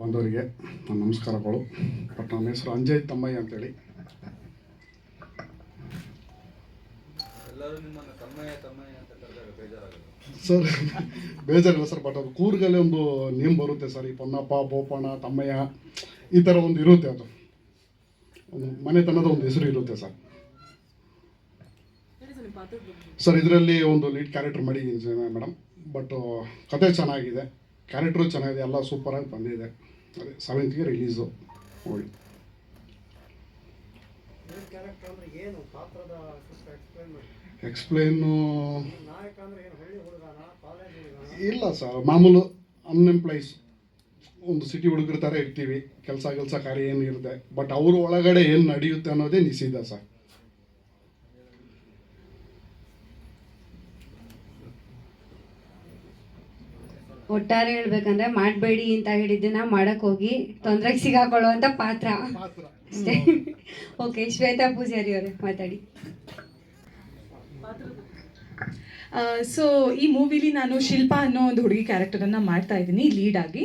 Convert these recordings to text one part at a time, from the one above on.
ಬಂದವರಿಗೆ ನನ್ನ ನಮಸ್ಕಾರಗಳು. ಬಟ್ ನನ್ನ ಹೆಸರು ಅಂಜಯ್ ತಮ್ಮಯ್ಯ ಅಂತೇಳಿ. ಎಲ್ಲರೂ ನಿಮ್ಮನ್ನ ತಮ್ಮಯ್ಯ ತಮ್ಮಯ್ಯ ಅಂತ ಕರೆದಾಗ ಬೇಜಾರಾಗಲ್ಲ ಸರ್ ಬೇಜಾರಿಲ್ಲ ಸರ್ ಬಟ್ ಅದು ಕೂರ್ಗಲ್ಲಿ ಒಂದು ನೇಮ್ ಬರುತ್ತೆ ಸರ್. ಈ ಪೊನ್ನಪ್ಪ ಬೋಪಣ್ಣ ತಮ್ಮಯ್ಯ ಈ ಥರ ಒಂದು ಇರುತ್ತೆ ಅದು. ಒಂದು ಮನೆತನದ ಒಂದು ಹೆಸರು ಇರುತ್ತೆ ಸರ್. ಸರ್ ಇದರಲ್ಲಿ ಒಂದು ಲೀಡ್ ಕ್ಯಾರೆಕ್ಟರ್ ಮಾಡಿದ್ದೀನಿ ಮೇಡಮ್ ಬಟ್ ಕತೆ ಚೆನ್ನಾಗಿದೆ. ಕ್ಯಾರೆಕ್ಟ್ರು ಚೆನ್ನಾಗಿದೆ ಎಲ್ಲ ಸೂಪರಾಗಿ ಬಂದಿದೆ. ಅದೇ ಸೆವೆಂತ್ಗೆ ರಿಲೀಸು ನೋಡಿ. ಎಕ್ಸ್ಪ್ಲೈನ್ ಇಲ್ಲ ಸರ್ ಮಾಮೂಲು ಅನ್ಎಂಪ್ಲಾಯ್ಸ್ ಒಂದು ಸಿಟಿ ಹುಡುಗರ ಥರ ಇರ್ತೀವಿ. ಕೆಲಸ ಕೆಲಸ ಕಾರ್ಯ ಏನು ಇರುತ್ತೆ ಬಟ್ ಅವ್ರ ಒಳಗಡೆ ಏನು ನಡೆಯುತ್ತೆ ಅನ್ನೋದೇ ನಿಷಿದ್ಧ ಸರ್. ಒಟ್ಟಾರೆ ಹೇಳ್ಬೇಕಂದ್ರೆ ಮಾಡಬೇಡಿ ಅಂತ ಹೇಳಿದ್ದನ್ನ ಮಾಡಕ್ ಹೋಗಿ ತೊಂದರೆಗೆ ಸಿಗಾಕೊಳ್ಳುವಂತ ಪಾತ್ರ. ಅಷ್ಟೇ. ಓಕೆ ಶ್ವೇತಾ ಪೂಜಾರಿ ಅವರೇ ಮಾತಾಡಿ. ಸೊ ಈ ಮೂವಿಲಿ ನಾನು ಶಿಲ್ಪಾ ಅನ್ನೋ ಒಂದು ಹುಡುಗಿ ಕ್ಯಾರೆಕ್ಟರನ್ನು ಮಾಡ್ತಾ ಇದ್ದೀನಿ ಲೀಡ್ ಆಗಿ.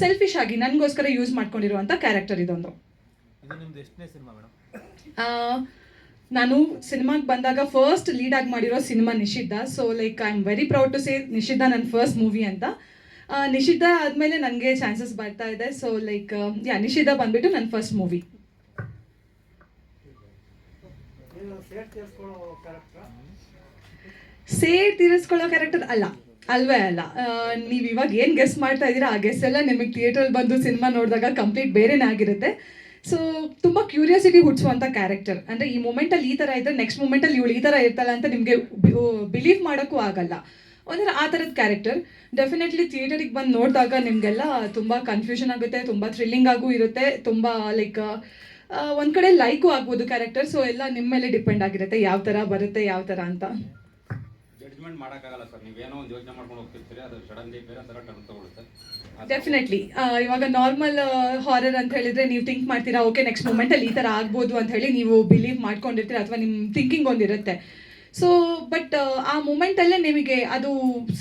ಸೆಲ್ಫಿಶ್ ಆಗಿ ನನಗೋಸ್ಕರ ಯೂಸ್ ಮಾಡ್ಕೊಂಡಿರುವಂಥ ಕ್ಯಾರೆಕ್ಟರ್ ಇದೊಂದು. ನಾನು ಸಿನಿಮಾಗೆ ಬಂದಾಗ ಫಸ್ಟ್ ಲೀಡ್ ಆಗಿ ಮಾಡಿರೋ cinema Nishiddha. So like I am very proud to say Nishiddha ನನ್ನ ಫಸ್ಟ್ ಮೂವಿ ಅಂತ. ನಿಷಿದ್ಧ ಆದಮೇಲೆ ನನಗೆ ಚಾನ್ಸಸ್ ಬರ್ತಾ ಇದೆ. ಸೊ ಲೈಕ್ ಯಾ ನಿಷಿದ್ಧ ಬಂದ್ಬಿಟ್ಟು ನನ್ನ ಫಸ್ಟ್ ಮೂವಿ ಸೇರ್ ಸೇಡ್ ತೀರಿಸ್ಕೊಳ್ಳೋ ಕ್ಯಾರೆಕ್ಟರ್ ಅಲ್ಲ. ಅಲ್ವೇ ಅಲ್ಲ. ನೀವು ಇವಾಗ ಏನು ಗೆಸ್ ಮಾಡ್ತಾ ಇದ್ದೀರಾ? ಆ ಗೆಸ್ ಎಲ್ಲ ನಿಮಗೆ ಥಿಯೇಟ್ರಲ್ಲಿ ಬಂದು ಸಿನಿಮಾ ನೋಡಿದಾಗ ಕಂಪ್ಲೀಟ್ ಬೇರೆನೇ ಆಗಿರುತ್ತೆ. ಸೊ ತುಂಬ ಕ್ಯೂರಿಯಾಸಿಟಿ ಹುಟ್ಟಿಸುವಂಥ ಕ್ಯಾರೆಕ್ಟರ್ ಅಂದರೆ ಈ ಮೂಮೆಂಟಲ್ಲಿ ಈ ಥರ ಇದ್ದರೆ ನೆಕ್ಸ್ಟ್ ಮೂಮೆಂಟಲ್ಲಿ ಇವಳು ಈ ಥರ ಇರ್ತಾಳೆ ಅಂತ ನಿಮಗೆ ಬಿಲೀವ್ ಮಾಡೋಕ್ಕೂ ಆಗಲ್ಲ. ಒಂಥರ ಆ ಥರದ ಕ್ಯಾರೆಕ್ಟರ್ ಡೆಫಿನೆಟ್ಲಿ ಥಿಯೇಟರಿಗೆ ಬಂದು ನೋಡಿದಾಗ ನಿಮಗೆಲ್ಲ ತುಂಬ ಕನ್ಫ್ಯೂಷನ್ ಆಗುತ್ತೆ, ತುಂಬ ಥ್ರಿಲ್ಲಿಂಗ್ ಆಗೂ ಇರುತ್ತೆ, ತುಂಬ ಲೈಕ್ ಒಂದು ಕಡೆ ಲೈಕು ಆಗ್ಬೋದು ಕ್ಯಾರೆಕ್ಟರ್ ಸೊ ಎಲ್ಲ ನಿಮ್ಮ ಮೇಲೆ ಡಿಪೆಂಡ್ ಆಗಿರುತ್ತೆ. ಯಾವ ಥರ ಬರುತ್ತೆ, ಯಾವ ಥರ ಅಂತ. ಜಡ್ಜ್ಮೆಂಟ್ ಮಾಡೋಕ್ಕಾಗಲ್ಲ ಸರ್. ನೀವೇನೋ ಒಂದು ಯೋಚನೆ ಮಾಡ್ಕೊಂಡು ಹೋಗ್ತಿರ್ತೀರಿ, ಅದು ಸಡನ್ಲಿ ಬೇರೆ ಥರ ಟರ್ನ್ ತಗೊಳುತ್ತೆ. ಡೆಫಿನೆಟ್ಲಿ ಇವಾಗ ನಾರ್ಮಲ್ ಹಾರರ್ ಅಂತ ಹೇಳಿದ್ರೆ ನೀವು ಥಿಂಕ್ ಮಾಡ್ತೀರಾ ಓಕೆ ನೆಕ್ಸ್ಟ್ ಮೂಮೆಂಟಲ್ಲಿ ಈ ಥರ ಆಗ್ಬೋದು ಅಂತ ಹೇಳಿ ನೀವು ಬಿಲೀವ್ ಮಾಡ್ಕೊಂಡಿರ್ತೀರ ಅಥವಾ ನಿಮ್ಮ ಥಿಂಕಿಂಗ್ ಒಂದಿರುತ್ತೆ. ಸೊ ಬಟ್ ಆ ಮೂಮೆಂಟಲ್ಲೇ ನಿಮಗೆ ಅದು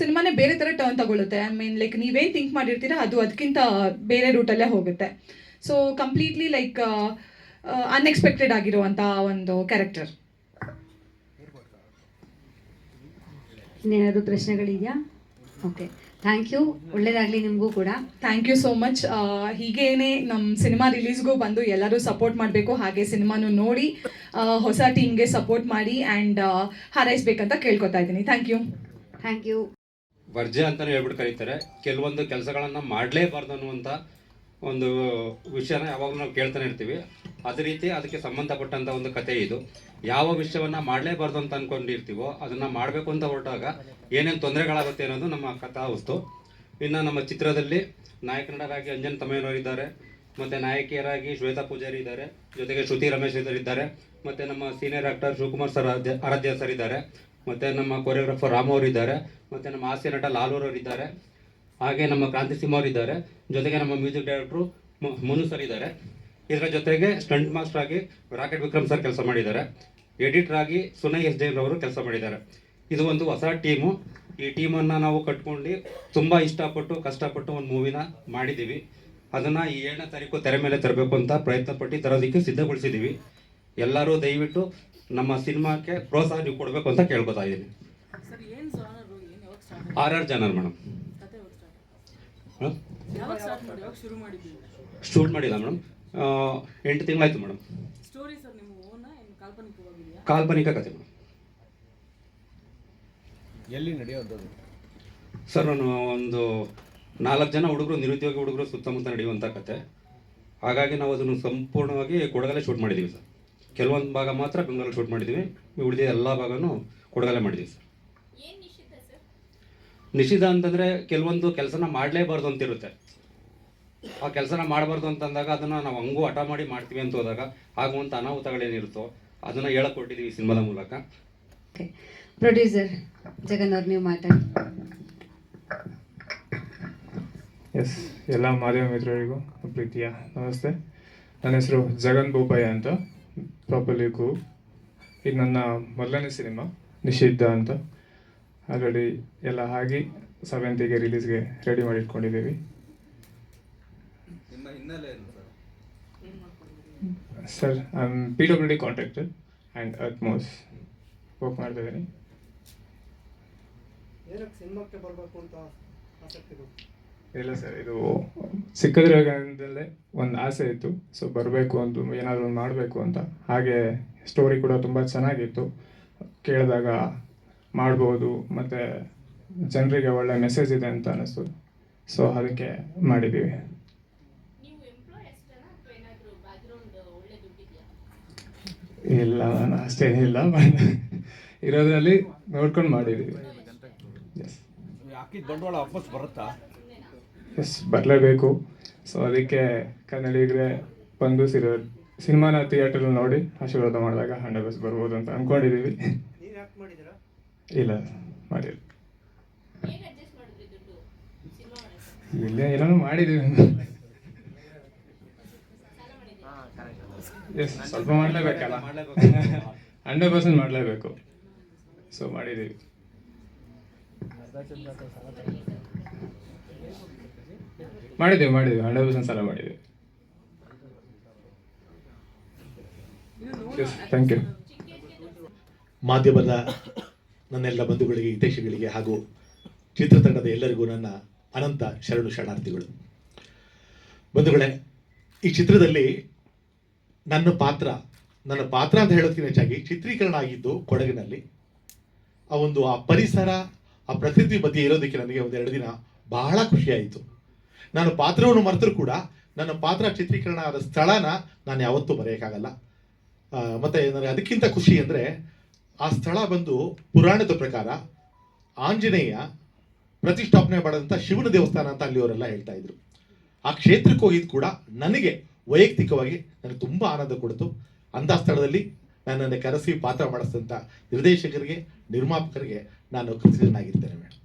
ಸಿನಿಮಾನೇ ಬೇರೆ ಥರ ಟರ್ನ್ ತಗೊಳುತ್ತೆ. ಐ ಮೀನ್ ಲೈಕ್ ನೀವೇನು ಥಿಂಕ್ ಮಾಡಿರ್ತೀರಾ, ಅದು ಅದಕ್ಕಿಂತ ಬೇರೆ ರೂಟಲ್ಲೇ ಹೋಗುತ್ತೆ. ಸೊ ಕಂಪ್ಲೀಟ್ಲಿ ಲೈಕ್ ಅನ್ಎಕ್ಸ್ಪೆಕ್ಟೆಡ್ ಆಗಿರುವಂಥ ಒಂದು ಕ್ಯಾರೆಕ್ಟರ್ ಇನ್ನೇನಾದ್ರು ಪ್ರಶ್ನೆಗಳಿದೆಯಾ? ಓಕೆ ಥ್ಯಾಂಕ್ ಯು ಒಳ್ಳೇದಾಗಲಿ ನಿಮಗೂ ಕೂಡ. ಥ್ಯಾಂಕ್ ಯು ಸೋ ಮಚ್ ಹೀಗೇನೆ ನಮ್ಮ ಸಿನಿಮಾ ರಿಲೀಸ್ಗೂ ಬಂದು ಎಲ್ಲರೂ ಸಪೋರ್ಟ್ ಮಾಡಬೇಕು ಹಾಗೆ ಸಿನಿಮಾನು ನೋಡಿ ಹೊಸ ಟೀಮ್ಗೆ ಸಪೋರ್ಟ್ ಮಾಡಿ ಆ್ಯಂಡ್ ಹಾರೈಸ್ಬೇಕಂತ ಕೇಳ್ಕೊತಾ ಇದ್ದೀನಿ. ಥ್ಯಾಂಕ್ ಯು ಥ್ಯಾಂಕ್ ಯು ವರ್ಜೆ ಅಂತಲೇ ಹೇಳ್ಬಿಟ್ಟು ಕರೀತಾರೆ. ಕೆಲವೊಂದು ಕೆಲಸಗಳನ್ನು ಮಾಡಲೇಬಾರ್ದು ಅನ್ನುವಂಥ ಒಂದು ವಿಷಯನ ಯಾವಾಗಲೂ ನಾವು ಕೇಳ್ತಾನೆ ಇರ್ತೀವಿ. ಅದೇ ರೀತಿ ಅದಕ್ಕೆ ಸಂಬಂಧಪಟ್ಟಂಥ ಒಂದು ಕತೆ ಇದು. ಯಾವ ವಿಷಯವನ್ನ ಮಾಡಲೇಬಾರ್ದು ಅಂತ ಅನ್ಕೊಂಡಿರ್ತೀವೋ ಅದನ್ನ ಮಾಡಬೇಕು ಅಂತ ಹೊರಟಾಗ ಏನೇನು ತೊಂದರೆಗಳಾಗುತ್ತೆ ಅನ್ನೋದು ನಮ್ಮ ಕಥಾ ವಸ್ತು. ಇನ್ನು ನಮ್ಮ ಚಿತ್ರದಲ್ಲಿ ನಾಯಕ ನಟರಾಗಿ ಅಂಜನ್ ತಮ್ಮಯ್ಯನವರಿದ್ದಾರೆ ಮತ್ತೆ ನಾಯಕಿಯರಾಗಿ ಶ್ವೇತಾ ಪೂಜಾರಿ ಇದ್ದಾರೆ, ಜೊತೆಗೆ ಶ್ರುತಿ ರಮೇಶ್ ಇದ್ದಾರೆ, ಮತ್ತೆ ನಮ್ಮ senior actor Shivakumar sir Aradhya sir ಇದ್ದಾರೆ, ಮತ್ತೆ ನಮ್ಮ ಕೊರಿಯೋಗ್ರಾಫರ್ ರಾಮ್ ಅವರು ಇದ್ದಾರೆ, ಮತ್ತೆ ನಮ್ಮ ಹಾಸ್ಯ ನಟ ಲಾಲೂರ್ ಅವರು ಇದ್ದಾರೆ, ಹಾಗೆ ನಮ್ಮ ಕ್ರಾಂತಿ ಸಿಂಹ ಅವರು ಇದ್ದಾರೆ, ಜೊತೆಗೆ ನಮ್ಮ ಮ್ಯೂಸಿಕ್ ಡೈರೆಕ್ಟ್ರು ಮನು ಸರ್ ಇದ್ದಾರೆ. ಇದರ ಜೊತೆಗೆ ಸ್ಟಂಟ್ ಮಾಸ್ಟರ್ ಆಗಿ ರಾಕೆಟ್ ವಿಕ್ರಮ್ ಸರ್ ಕೆಲಸ ಮಾಡಿದ್ದಾರೆ. ಎಡಿಟರ್ ಆಗಿ ಸುನೈ ಎಸ್ ಜೈನ್ ಅವರು ಕೆಲಸ ಮಾಡಿದ್ದಾರೆ. ಇದು ಒಂದು ಹೊಸ ಟೀಮು. ಈ ಟೀಮನ್ನು ನಾವು ಕಟ್ಕೊಂಡು ತುಂಬ ಇಷ್ಟಪಟ್ಟು ಕಷ್ಟಪಟ್ಟು ಒಂದು ಮೂವಿನ ಮಾಡಿದ್ದೀವಿ. ಅದನ್ನು ಈ ಏಳನೇ ತಾರೀಕು ತೆರೆ ಮೇಲೆ ತರಬೇಕು ಅಂತ ಪ್ರಯತ್ನ ಪಟ್ಟು ತರೋದಕ್ಕೆ ಸಿದ್ಧಗೊಳಿಸಿದ್ದೀವಿ. ಎಲ್ಲರೂ ದಯವಿಟ್ಟು ನಮ್ಮ ಸಿನಿಮಾಕ್ಕೆ ಪ್ರೋತ್ಸಾಹ ನೀವು ಕೊಡಬೇಕು ಅಂತ ಕೇಳ್ಕೊತಾ ಇದ್ದೀನಿ. ಆರ್ ಆರ್ ಜನರ್ ಮೇಡಮ್. ಶೂಟ್ ಮಾಡಿಲ್ಲ ಮೇಡಮ್ ಎಂಟು ತಿಂಗಳಾಯ್ತು ಮೇಡಮ್ ಸ್ಟೋರಿ ಸರ್ ನಿಮ್ಮ ಓನ ಏನು ಕಾಲ್ಪನಿಕವಾಗಿದೆಯಾ? ಕಾಲ್ಪನಿಕ ಕತೆ ಮೇಡಮ್ ಎಲ್ಲಿ ನಡೆಯೋದು ಸರ್ ನಾನು ಒಂದು ನಾಲ್ಕು ಜನ ಹುಡುಗರು ನಿರುದ್ಯೋಗಿ ಹುಡುಗರು ಸುತ್ತಮುತ್ತ ನಡೆಯುವಂಥ ಕತೆ. ಹಾಗಾಗಿ ನಾವು ಅದನ್ನು ಸಂಪೂರ್ಣವಾಗಿ ಕೊಡಗಲ್ಲೇ ಶೂಟ್ ಮಾಡಿದ್ದೀವಿ ಸರ್ ಕೆಲವೊಂದು ಭಾಗ ಮಾತ್ರ ಬೆಂಗಳೂರಲ್ಲಿ ಶೂಟ್ ಮಾಡಿದ್ದೀವಿ ಉಳಿದ ಎಲ್ಲ ಭಾಗನೂ ಕೊಡಗಲ್ಲೇ ಮಾಡಿದ್ದೀವಿ ಸರ್ ನಿಷಿದ್ಧ ಅಂತಂದರೆ ಕೆಲವೊಂದು ಕೆಲಸನ ಮಾಡಲೇಬಾರ್ದು ಅಂತಿರುತ್ತೆ. ಆ ಕೆಲಸನ ಮಾಡಬಾರ್ದು ಅಂತಂದಾಗ ಅದನ್ನು ನಾವು ಹಂಗೂ ಹಠ ಮಾಡಿ ಮಾಡ್ತೀವಿ ಅಂತ ಹೋದಾಗ ಆಗುವಂಥ ಅನಾಹುತಗಳೇನಿರುತ್ತೋ ಅದನ್ನು ಹೇಳಕ್ ಕೊಟ್ಟಿದ್ದೀವಿ ಈ ಸಿನಿಮಾದ ಮೂಲಕ. ಓಕೆ. ಪ್ರೊಡ್ಯೂಸರ್ ಜಗನ್ ಅವ್ರು ನೀವು ಮಾತಾಡಿ. ಎಸ್ ಎಲ್ಲ ಮಾಧ್ಯಮ ಮಿತ್ರರಿಗೂ ಪ್ರೀತಿಯ ನಮಸ್ತೆ. ನನ್ನ ಹೆಸರು ಜಗನ್ ಬೋಪಯ್ಯ ಅಂತ ಪ್ರಾಪರ್ಲಿ ಗೂ. ಇದು ನನ್ನ ಮೊದಲನೇ ಸಿನಿಮಾ ನಿಷಿದ್ಧ ಅಂತ. ಆಲ್ರೆಡಿ ಎಲ್ಲ ಆಗಿ ಸೆವೆಂತಿಗೆ ರಿಲೀಸ್ಗೆ ರೆಡಿ ಮಾಡಿ ಇಟ್ಕೊಂಡಿದ್ದೀವಿ ನಿಮ್ಮ ಹಿನ್ನೆಲೆ ಏನು sir? Sir I am P W D contractor and atmos work ಮಾಡ್ತಾ ಇದ್ದೀನಿ. ಇಲ್ಲ ಸರ್ ಇದು ಚಿಕ್ಕದ್ರಾಗದಲ್ಲೇ ಒಂದು ಆಸೆ ಇತ್ತು. ಸೊ ಬರಬೇಕು ಅಂತ ಏನಾದರೂ ಒಂದು ಮಾಡಬೇಕು ಅಂತ. ಹಾಗೆ ಸ್ಟೋರಿ ಕೂಡ ತುಂಬ ಚೆನ್ನಾಗಿತ್ತು. ಕೇಳಿದಾಗ ಮಾಡ್ಬೋದು ಮತ್ತು ಜನರಿಗೆ ಒಳ್ಳೆ ಮೆಸೇಜ್ ಇದೆ ಅಂತ ಅನ್ನಿಸ್ತು. ಸೊ ಅದಕ್ಕೆ ಮಾಡಿದ್ದೀವಿ. ಇಲ್ಲ ನಾನು ಅಷ್ಟೇನಿಲ್ಲ ಬಟ್ ಇರೋದ್ರಲ್ಲಿ ನೋಡ್ಕೊಂಡು ಮಾಡಿದ್ದೀವಿ. ಎಸ್ ಬಂಡವಾಳ ವಾಪಸ್ ಬರುತ್ತಾ? ಎಸ್ ಬರಲೇಬೇಕು. ಸೊ ಅದಕ್ಕೆ ಕನ್ನಡಿಗರೇ ಬಂದು ಸಿರೋ ಸಿನಿಮಾನ ಥಿಯೇಟರ್ ನೋಡಿ ಆಶೀರ್ವಾದ ಮಾಡಿದಾಗ ಹಂಡ್ರೆಡ್ ಬಸ್ ಬರ್ಬೋದು ಅಂತ ಅಂದ್ಕೊಂಡಿದ್ದೀವಿ ಇಲ್ಲ, ಮಾಡಿಲ್ಲ. ಇಲ್ಲ ಅಡ್ಜಸ್ಟ್ ಮಾಡಿದ್ರಿ ದುಡ್ಡು ಸಿನಿಮಾ ಮಾಡೋಕ್ಕೆ ಇಲ್ಲೇ ಏನೋ ಮಾಡಿದ್ದೀವಿ ಎಸ್ ಸ್ವಲ್ಪ ಮಾಡಲೇಬೇಕಲ್ಲ? ಹಂಡ್ರೆಡ್ ಪರ್ಸೆಂಟ್ ಮಾಡಲೇಬೇಕು. ಸೊ ಮಾಡಿದ್ದೀವಿ ಮಾಡಿದ್ದೀವಿ ಮಾಡಿದ್ದೀವಿ ಹಂಡ್ರೆಡ್ ಪರ್ಸೆಂಟ್ ಸಲ ಮಾಡಿದ್ದೀವಿ ಥ್ಯಾಂಕ್ ಯು ಮಾಧ್ಯಮದ ನನ್ನೆಲ್ಲ ಬಂಧುಗಳಿಗೆ, ಹಿತೈಷಿಗಳಿಗೆ ಹಾಗೂ ಚಿತ್ರತಂಡದ ಎಲ್ಲರಿಗೂ ನನ್ನ ಅನಂತ ಶರಣು ಶರಣಾರ್ಥಿಗಳು. ಬಂಧುಗಳೇ, ಈ ಚಿತ್ರದಲ್ಲಿ ನನ್ನ ಪಾತ್ರ ನನ್ನ ಪಾತ್ರ ಅಂತ ಹೇಳೋದಕ್ಕಿಂತ ಹೆಚ್ಚಾಗಿ ಚಿತ್ರೀಕರಣ ಆಗಿದ್ದು ಕೊಡಗಿನಲ್ಲಿ. ಆ ಒಂದು, ಆ ಪರಿಸರ, ಆ ಪ್ರಕೃತಿ ಬಗ್ಗೆ ಇರೋದಕ್ಕೆ ನನಗೆ ಒಂದೆರಡು ದಿನ ಬಹಳ ಖುಷಿಯಾಯಿತು. ನಾನು ಪಾತ್ರವನ್ನು ಮರೆತರೂ ಕೂಡ ನನ್ನ ಪಾತ್ರ ಚಿತ್ರೀಕರಣ ಆದ ಸ್ಥಳನ ನಾನು ಯಾವತ್ತೂ ಮರೆಯೋಕ್ಕಾಗಲ್ಲ. ಮತ್ತು ಮತ್ತೆ ನನಗೆ ಅದಕ್ಕಿಂತ ಖುಷಿ ಅಂದರೆ ಆ ಸ್ಥಳ ಬಂದು ಪುರಾಣದ ಪ್ರಕಾರ ಆಂಜನೇಯ ಪ್ರತಿಷ್ಠಾಪನೆ ಮಾಡಿದಂಥ ಶಿವನ ದೇವಸ್ಥಾನ ಅಂತ ಅಲ್ಲಿಯವರೆಲ್ಲ ಹೇಳ್ತಾ ಇದ್ರು. ಆ ಕ್ಷೇತ್ರಕ್ಕೆ ಹೋಗಿದ್ದು ಕೂಡ ನನಗೆ ವೈಯಕ್ತಿಕವಾಗಿ ನನಗೆ ತುಂಬ ಆನಂದ ಕೊಡ್ತು. ಅಂಥ ಸ್ಥಳದಲ್ಲಿ ನನ್ನನ್ನು ಕರೆಸಿ ಪಾತ್ರ ಮಾಡಿಸಿದಂಥ ನಿರ್ದೇಶಕರಿಗೆ, ನಿರ್ಮಾಪಕರಿಗೆ ನಾನು ಕೃತಜ್ಞನಾಗಿರ್ತೇನೆ ಮೇಡಮ್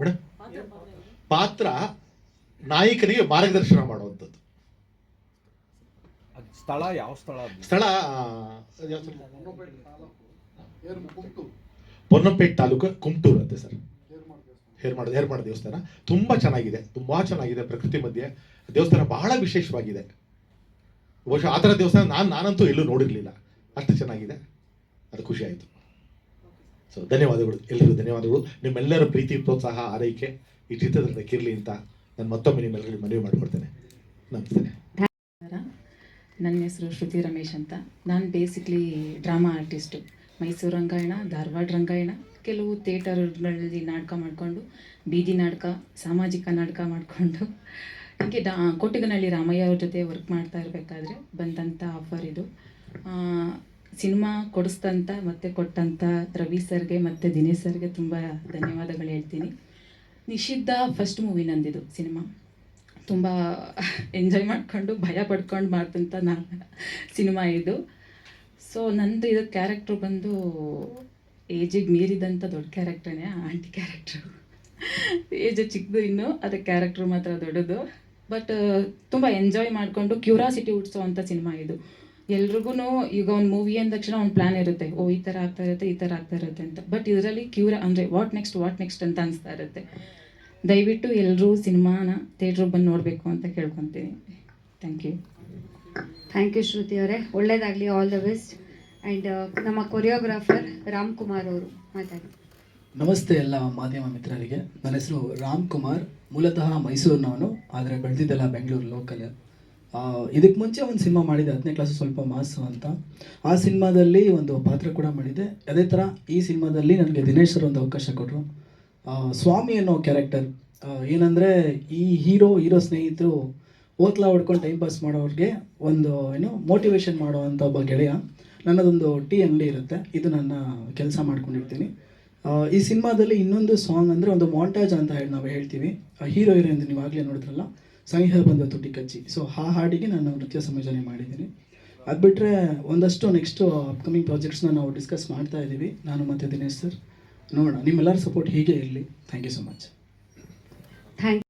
ಮೇಡಮ್ ಪಾತ್ರ ನಾಯಕರಿಗೆ ಮಾರ್ಗದರ್ಶನ ಮಾಡುವಂಥದ್ದು. ಸ್ಥಳ ಯಾವ ಸ್ಥಳ ಅದು ಸ್ಥಳ? ಪೊನ್ನಂಪೇಟ್ ತಾಲೂಕು ಕುಮಟೂರು ಅಂತೆ ಸರ್. ಹೇರ್ಮಾಡ ಹೇರ್ಮಾಡ ದೇವಸ್ಥಾನ. ತುಂಬ ಚೆನ್ನಾಗಿದೆ ತುಂಬ ಚೆನ್ನಾಗಿದೆ ಪ್ರಕೃತಿ ಮಧ್ಯೆ. ದೇವಸ್ಥಾನ ಬಹಳ ವಿಶೇಷವಾಗಿದೆ. ಬಹುಶಃ ಆ ಥರ ದೇವಸ್ಥಾನ ನಾನು ನಾನಂತೂ ಎಲ್ಲೂ ನೋಡಿರಲಿಲ್ಲ. ಅಷ್ಟು ಚೆನ್ನಾಗಿದೆ. ಅದು ಖುಷಿ ಆಯಿತು. ಸೊ ಧನ್ಯವಾದಗಳು. ಎಲ್ಲರಿಗೂ ಧನ್ಯವಾದಗಳು. ನಿಮ್ಮೆಲ್ಲರ ಪ್ರೀತಿ ಪ್ರೋತ್ಸಾಹ ಆರೈಕೆ ಈ ಕಿರಲಿ ಅಂತ ನಾನು ಮತ್ತೊಮ್ಮೆ ನಿಮ್ಮೆಲ್ಲರಿಗೂ ಮನವಿ ಮಾಡಿಕೊಡ್ತೇನೆ. ನಮಸ್ತೆ. ನಮಸ್ಕಾರ ನನ್ನ ಹೆಸರು ಶ್ರುತಿ ರಮೇಶ್ ಅಂತ. ನಾನು basically drama artist Mysuru Rangayana, Dharwad Rangayana, ಕೆಲವು ಥಿಯೇಟರ್ಗಳಲ್ಲಿ ನಾಟಕ ಮಾಡಿಕೊಂಡು, ಬೀದಿ ನಾಟಕ, ಸಾಮಾಜಿಕ ನಾಟಕ ಮಾಡಿಕೊಂಡು. ಹೀಗೆ ಡಾ ಕೊಟ್ಟಿಗನಹಳ್ಳಿ ರಾಮಯ್ಯ ಅವ್ರ ಜೊತೆ ವರ್ಕ್ ಮಾಡ್ತಾ ಇರಬೇಕಾದ್ರೆ ಬಂದಂಥ ಆಫರ್ ಇದು. ಸಿನಿಮಾ ಕೊಡಿಸ್ದಂಥ ಮತ್ತು ಕೊಟ್ಟಂಥ ರವಿ ಸರ್ಗೆ ಮತ್ತು ದಿನೇಶ್ ಸರ್ಗೆ ತುಂಬ ಧನ್ಯವಾದಗಳು ಹೇಳ್ತೀನಿ. ನಿಷಿದ್ಧ ಫಸ್ಟ್ ಮೂವಿ ನಂದಿದು ಸಿನಿಮಾ. ತುಂಬ ಎಂಜಾಯ್ ಮಾಡ್ಕೊಂಡು ಭಯ ಪಡ್ಕೊಂಡು ಮಾಡಿದಂಥ ನಾ ಸಿನಿಮಾ ಇದು. ಸೊ ನಂದು ಇದು ಕ್ಯಾರೆಕ್ಟ್ರು ಬಂದು ಏಜಿಗೆ ಮೀರಿದಂಥ ದೊಡ್ಡ ಕ್ಯಾರೆಕ್ಟ್ರೇ ಆಂಟಿ ಕ್ಯಾರೆಕ್ಟ್ರು ಏಜ್ ಚಿಕ್ಕದು ಇನ್ನು ಅದಕ್ಕೆ ಕ್ಯಾರೆಕ್ಟ್ರು ಮಾತ್ರ ದೊಡ್ಡದು. ಬಟ್ ತುಂಬ ಎಂಜಾಯ್ ಮಾಡಿಕೊಂಡು ಕ್ಯೂರಾಸಿಟಿ ಹುಟ್ಟಿಸೋವಂಥ ಸಿನಿಮಾ ಇದು. ಎಲ್ರಿಗೂ ಈಗ ಒಂದು ಮೂವಿ ಅಂದ ತಕ್ಷಣ ಒಂದು ಪ್ಲ್ಯಾನ್ ಇರುತ್ತೆ. ಓ, ಈ ಥರ ಆಗ್ತಾ ಇರುತ್ತೆ, ಈ ಥರ ಆಗ್ತಾ ಇರುತ್ತೆ ಅಂತ. ಬಟ್ ಇದರಲ್ಲಿ ಕ್ಯೂರ ಅಂದರೆ ವಾಟ್ ನೆಕ್ಸ್ಟ್ ವಾಟ್ ನೆಕ್ಸ್ಟ್ ಅಂತ ಅನಿಸ್ತಾ ಇರುತ್ತೆ. ದಯವಿಟ್ಟು ಎಲ್ಲರೂ ಸಿನಿಮಾನ ಥಿಯೇಟ್ರ್ ಬಂದು ನೋಡಬೇಕು ಅಂತ ಕೇಳ್ಕೊತೀನಿ thank you thank you Shruti ಅವರೇ. ಒಳ್ಳೇದಾಗಲಿ ಆಲ್ ದ ಬೆಸ್ಟ್ ಆ್ಯಂಡ್ ನಮ್ಮ ಕೊರಿಯೋಗ್ರಾಫರ್ ರಾಮ್ ಕುಮಾರ್ ಅವರು ಮಾತಾಡಿ. ನಮಸ್ತೆ ಎಲ್ಲ ಮಾಧ್ಯಮ ಮಿತ್ರರಿಗೆ. ನನ್ನ ಹೆಸರು ರಾಮ್ ಕುಮಾರ್ ಮೂಲತಃ ಮೈಸೂರಿನವನು ಆದರೆ ಬೆಳೆದಿದ್ದೆಲ್ಲ ಬೆಂಗಳೂರು ಲೋಕಲ್ ಇದಕ್ಕೆ ಮುಂಚೆ ಒಂದು ಸಿನಿಮಾ ಮಾಡಿದೆ ಹತ್ತನೇ ಕ್ಲಾಸು ಸ್ವಲ್ಪ ಮಾಸು ಅಂತ. ಆ ಸಿನಿಮಾದಲ್ಲಿ ಒಂದು ಪಾತ್ರ ಕೂಡ ಮಾಡಿದೆ. ಅದೇ ಥರ ಈ ಸಿನಿಮಾದಲ್ಲಿ ನನಗೆ ದಿನೇಶ್ ಸರ್ ಒಂದು ಅವಕಾಶ ಕೊಟ್ಟರು ಸ್ವಾಮಿ ಅನ್ನೋ ಕ್ಯಾರೆಕ್ಟರ್ ಏನಂದರೆ ಈ ಹೀರೋ ಹೀರೋ ಸ್ನೇಹಿತರು ಓತ್ಲಾ ಹೊಡ್ಕೊಂಡು ಟೈಮ್ ಪಾಸ್ ಮಾಡೋರಿಗೆ ಒಂದು, ಏನು ಮೋಟಿವೇಶನ್ ಮಾಡುವಂಥ ಒಬ್ಬ ಗೆಳೆಯ, ನನ್ನದೊಂದು ಟೀ ಅಂಗಡಿ ಇರುತ್ತೆ, ಇದು ನನ್ನ ಕೆಲಸ ಮಾಡ್ಕೊಂಡಿರ್ತೀನಿ. ಈ ಸಿನಿಮಾದಲ್ಲಿ ಇನ್ನೊಂದು ಸಾಂಗ್ ಅಂದರೆ ಒಂದು ಮಾಂಟಾಜ್ ಅಂತ ಹೇಳಿ ನಾವು ಹೇಳ್ತೀವಿ. ಹೀರೋ ಹೀರೋಯಿನ್ ನೀವು ಆಗಲೇ ನೋಡಿದ್ರಲ್ಲ ಸಂಗೀತ ಬಂದ ತುಟಿ ಕಚ್ಚಿ. ಸೊ ಆ ಹಾಡಿಗೆ ನಾನು ನೃತ್ಯ ಸಂಯೋಜನೆ ಮಾಡಿದ್ದೀನಿ. ಅದು ಬಿಟ್ಟರೆ ಒಂದಷ್ಟು ನೆಕ್ಸ್ಟು ಅಪ್ಕಮಿಂಗ್ ಪ್ರಾಜೆಕ್ಟ್ಸ್ನ ನಾವು ಡಿಸ್ಕಸ್ ಮಾಡ್ತಾ ಇದ್ದೀವಿ ನಾನು ಮತ್ತು ದಿನೇಶ್ ಸರ್ ನೋಡೋಣ. ನಿಮ್ಮೆಲ್ಲರ ಸಪೋರ್ಟ್ ಹೀಗೆ ಇರಲಿ. Thank you so much thank